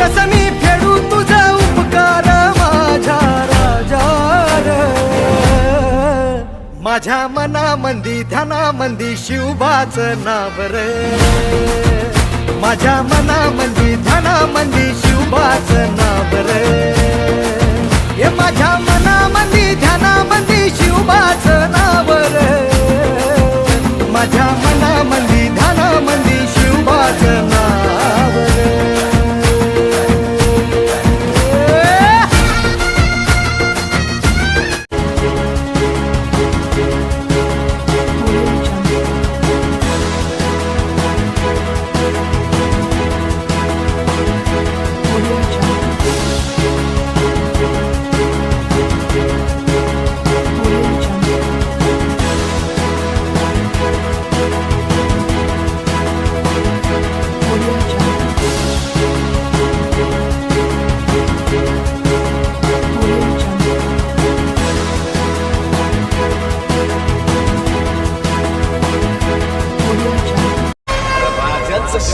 कस मी फेडू तुझा उपकार माझ्या राजा माझ्या मनामंदी ध्यानामंदी शिवबाच नाव रे. माझ्या मनामंदी ध्यान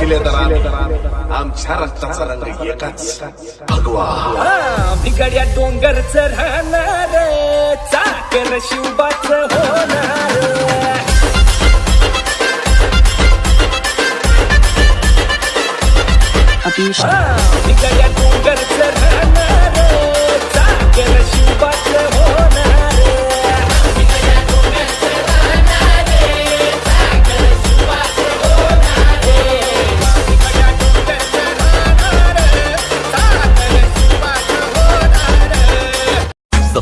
राजांचं शिलेदार आमच्या रक्ताचा रंग एकाच भगवा बिगड्या डोंगरच राहणार चाकर शिवबाच होणार बिगड्या डोंगरच राहणार